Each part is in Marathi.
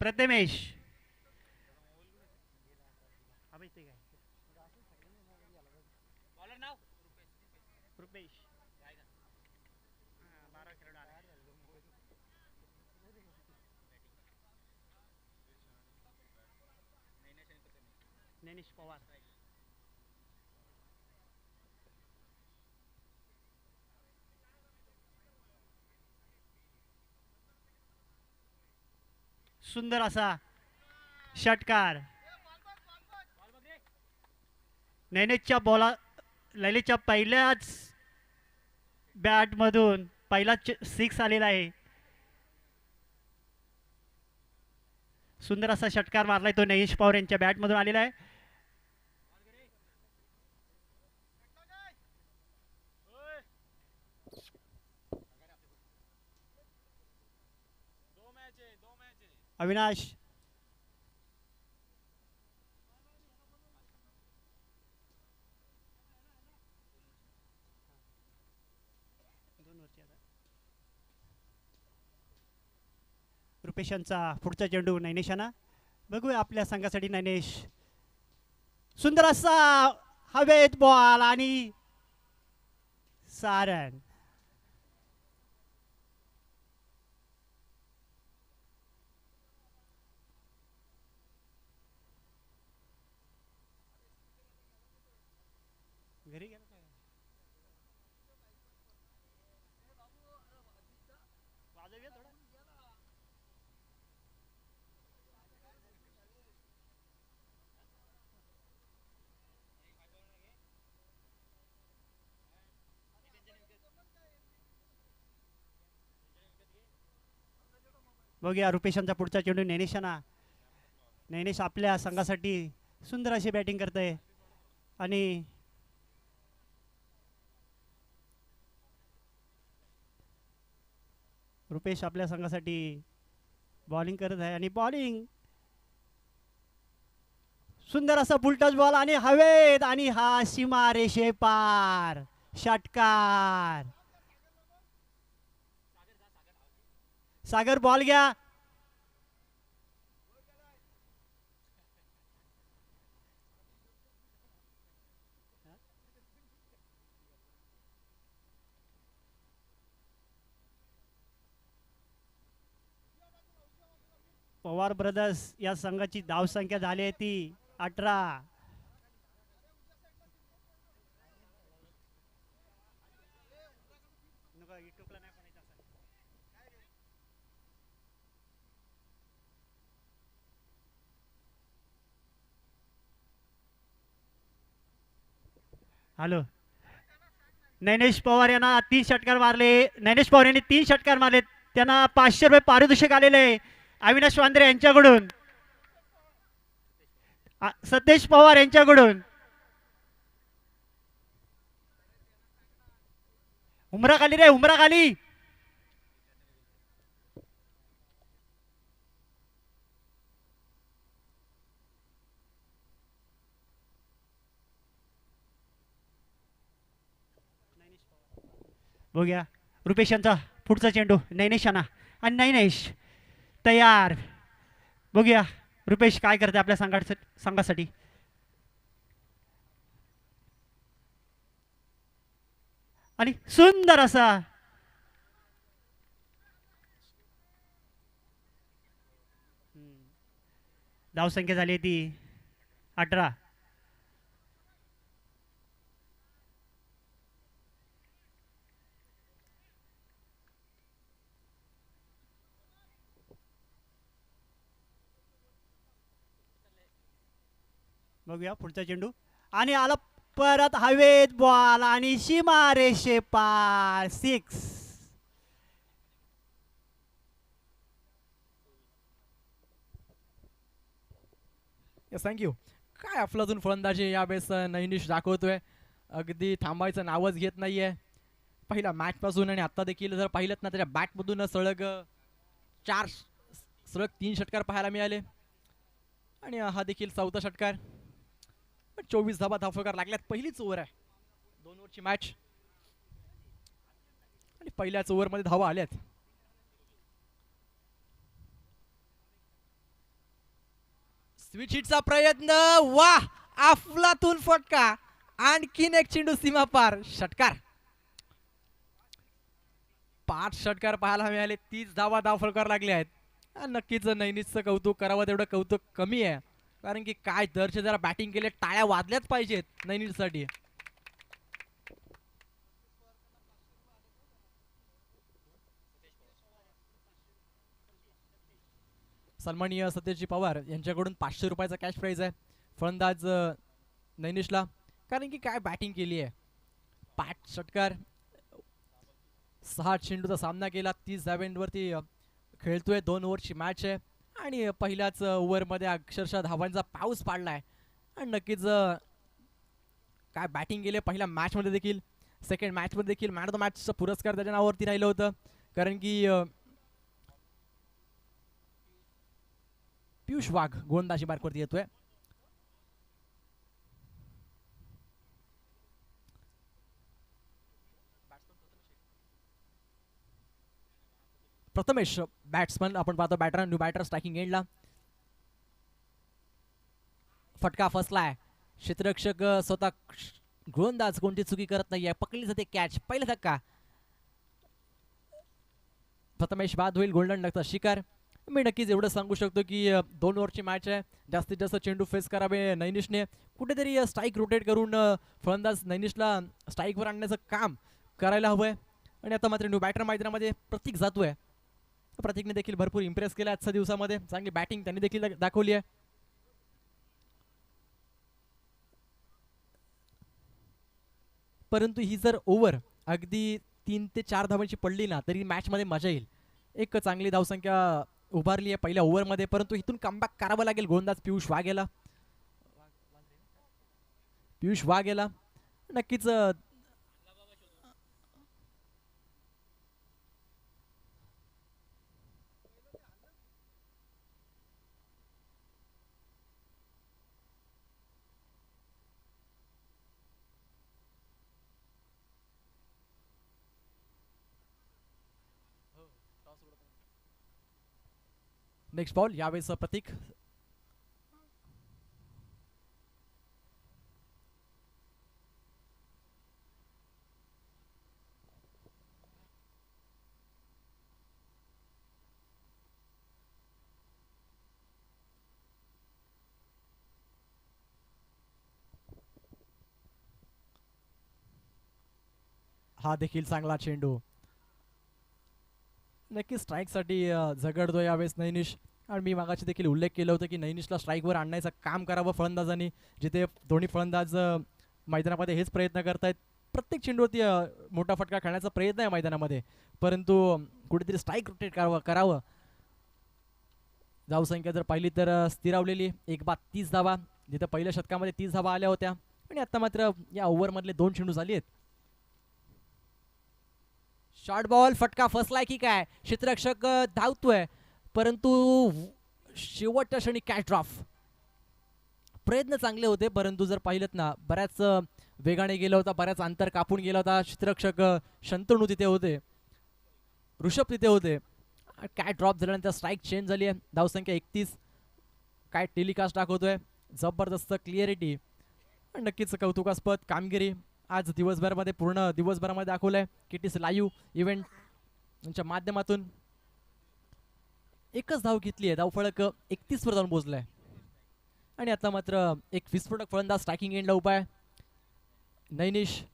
प्रथमेश. रुपेश. ज्ञानेश पवार. सुंदर असा षटकार. नैनेच्या बॉला ललितच्या पहिल्याच बॅटमधून पहिलाच सिक्स आलेला आहे. सुंदर असा षटकार मारलाय तो नयेश पवार यांच्या बॅटमधून आलेला आहे. अविनाश. रुपेशांचा पुढचा चेंडू नैनेशाना. बघूया आपल्या संघासाठी नैनेश. सुंदर असा हवेत बॉल आणि सारण बघूया रुपेशांचा पुढचा चेंडू नैनेशाना नैनेश आपल्या संघासाठी सुंदर अशी बॅटिंग करतंय. आणि रुपेश आपल्या संघासाठी बॉलिंग करत आहे आणि बॉलिंग सुंदर असा फुलटच बॉल आणि हवेत आणि हा सीमा रेषे पार. षटकार. सागर बॉल घ्या. पवार ब्रदर्स या संघाची धावसंख्या झाली आहे ती अठरा. हॅलो नैनेश पवार यांना तीन षटकार मारले. नैनेश पवार यांनी तीन षटकार मारले त्यांना पाचशे रुपये पारितोषिक आलेले आहे. अविनाश वांद्रे यांच्याकडून. सतेश पवार यांच्याकडून. उमरा खाली रे उमरा खाली. हो बघूया रुपेश यांचा पुढचा चेंडू नैनेशाना आणि नैनेश तयार. बघूया रुपेश काय करते आपल्या संघा संघासाठी. आणि सुंदर असा. धावसंख्या झाली ती अठरा. बघूया पुढचा चेंडू. आणि आला परत हवेत बॉल आणि सीमा रेषे पार. सिक्स थँक्यू काय अफलातून फलंदाजी यावेळेस नैनिश दाखवतोय? अगदी थांबायचं नावच घेत नाहीये. पहिल्या मॅचपासून आणि आता देखील जर पाहिलं ना त्याच्या बॅटमधून सलग सळग चार सळग सलग तीन षटकार पाहायला मिळाले. आणि हा देखील चौथा षटकार. चोवीस धाबा धावफकार लागल्यात. पहिलीच ओव्हर आहे. दोन ओव्हरची मॅच आणि पहिल्याच ओव्हरमध्ये धावा आल्यात. स्विच हिटचा प्रयत्न. वा! अफलातून फटका. आणखीन एक चेंडू सीमा पार. षटकार. पाच षटकार पाहायला मिळाले. तीच धावा धाव लागले आहेत. नक्कीच नैनीचं कौतुक करावं. तेवढं कौतुक कमी आहे. कारण की काय दरचे जरा बॅटिंग केले टाळ्या वाजल्याच पाहिजेत नैनीसाठी सन्माननीय सत्यजी पवार यांच्याकडून पाचशे रुपयाचा कॅश प्राईज आहे. फलंदाज नैनिशला. कारण की काय बॅटिंग केली आहे? पाच षटकार सहा चेंडूचा सामना केला तीस धाव्यांवरती खेळतोय दोन ओव्हरची मॅच आहे. आणि पहिल्याच ओव्हरमध्ये अक्षरशः धावांचा पाऊस पाडला आहे आणि नक्कीच काय बॅटिंग केले पहिल्या मॅचमध्ये देखील. सेकंड मॅचमध्ये देखील मॅन ऑफ द मॅचचा पुरस्कार त्याच्या नावावरती राहिलं होतं. कारण की पियुष वाघ गोंदाशी मार्कवरती येतोय. प्रथमेश बॅट्समन आपण पाहतो बॅटर न्यू बॅटर स्ट्रायकिंग एंडला फटका फसलाय. क्षेत्ररक्षक स्वतः क्ष- गोलंदाज कोणती चुकी करत नाहीये? पकडली जाते कॅच पहिला धक्का. प्रथमेश बाद होईल गोल्डन लागतं शिकार मी नक्कीच एवढं सांगू शकतो की दोन ओव्हरची मॅच आहे. जास्तीत जास्त चेंडू फेस करावे नैनिशने. कुठेतरी स्ट्राईक रोटेट करून फलंदाज नैनिशला स्ट्राईकवर आणण्याचं काम करायला हवंय. आणि आता मात्र न्यू बॅटर मैदानामध्ये प्रतीक जातोय. प्रतीकने देखील भरपूर इम्प्रेस केला आजच्या दिवसामध्ये. चांगली बॅटिंग त्यांनी देखील दाखवली आहे. परंतु ही जर ओव्हर अगदी तीन ते चार धावांची पडली ना तरी मॅचमध्ये मजा येईल. एक चांगली धावसंख्या उभारली आहे पहिल्या ओव्हरमध्ये परंतु इथून कमबॅक करावं लागेल गोलंदाज पियुष वाघ याला पियुष वाघ याला नक्कीच नेक्स्ट बॉल यावेळेस प्रतीक हा देखील चांगला चेंडू. नक्की स्ट्राईकसाठी झगडतो यावेळेस नैनिश. आणि मी मागाशी देखील उल्लेख केला होता की नैनिशला स्ट्राईकवर आणण्याचं काम करावं फलंदाजांनी जिथे दोन्ही फलंदाज मैदानामध्ये हेच प्रयत्न करतायत. प्रत्येक चेंडूवरती मोठा फटका खेळण्याचा प्रयत्न आहे मैदानामध्ये. परंतु कुठेतरी स्ट्राईक रोटेट करावं करावं. धावसंख्या जर पाहिली तर स्थिरावलेली एक बाद तीस धावा जिथं पहिल्या शतकामध्ये तीस धावा आल्या होत्या. आणि आता मात्र या ओव्हरमधले दोन चेंडू झाली आहेत शॉर्ट बॉल फटका फसलाय की काय? क्षेत्ररक्षक धावतोय. परंतु शेवटच्या क्षणी कॅच ड्रॉप प्रयत्न चांगले होते परंतु जर पाहिलं ना बऱ्याच वेगाने गेला होता बऱ्याच अंतर कापून गेला होता क्षेत्ररक्षक शंतणू तिथे होते. ऋषभ तिथे होते. काय ड्रॉप झाल्यानंतर स्ट्राईक चेंज झाली आहे. धावसंख्या एकतीस. काय टेलिकास्ट दाखवतोय. जबरदस्त क्लिअरिटी नक्कीच कौतुकास्पद कामगिरी. आज दिवसभरामध्ये पूर्ण दिवसभरामध्ये दाखवलं आहे टी सी लाईव्ह इव्हेंट यांच्या माध्यमातून. एकच धाव घेतली आहे धावफळक एकतीस वर जाऊन पोहोचलाय. आणि आता मात्र एक विस्फोटक फलंदाज स्ट्रायकिंग एंडला उभा आहे. नैनिश.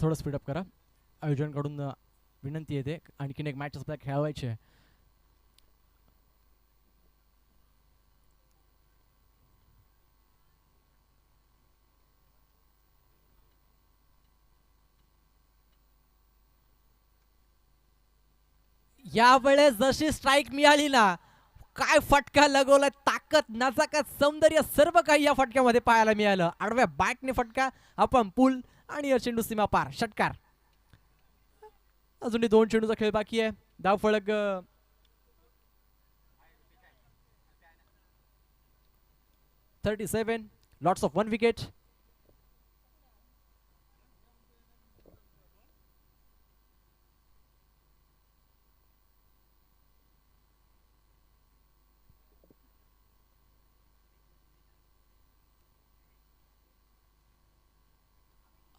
थोडं स्पीडअप करा. आयोजनकडून अ, विनंती येते आणखीन एक मॅच आपल्याला खेळवायची आहे. यावेळेस जशी स्ट्राईक मिळाली ना काय फटका लगवलाय ताकद नजाकत सौंदर्य सर्व काही या फटक्यामध्ये पाहायला मिळालं. आडव्या बॅटने फटका आपण पूल आणि चेंडू सीमा पार षटकार. अजूनही दोन चेंडूचा खेळ बाकी आहे. धाव फळक thirty seven loss of one wicket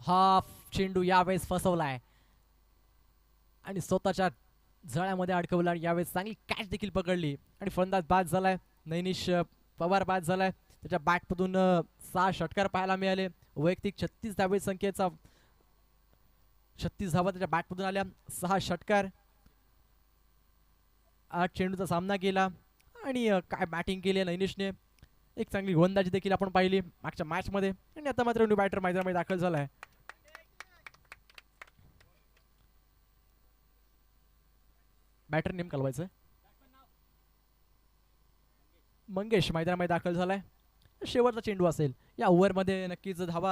हा चेंडू यावेळेस फसवलाय. आणि स्वतःच्या जळ्यामध्ये अडकवला आणि यावेळेस चांगली कॅच देखील पकडली. आणि फलंदाज बाद झालाय. नैनिश पवार बाद झालाय. त्याच्या बॅटमधून सहा षटकार पाहायला मिळाले. वैयक्तिक छत्तीस धावे संख्येचा छत्तीस धावा त्याच्या बॅटमधून आल्या. सहा षटकार. आठ चेंडूचा सामना केला. आणि काय बॅटिंग केली आहे नैनिशने. एक चांगली गोलंदाजी देखील आपण पाहिली मागच्या मॅचमध्ये आणि आता मात्र न्यू बॅटर मैदानामध्ये दाखल झालाय. बॅटर नेम कळवायचं. मंगेश मैदानामध्ये दाखल झालाय. शेवटचा चेंडू असेल. या ओव्हरमध्ये नक्कीच धावा.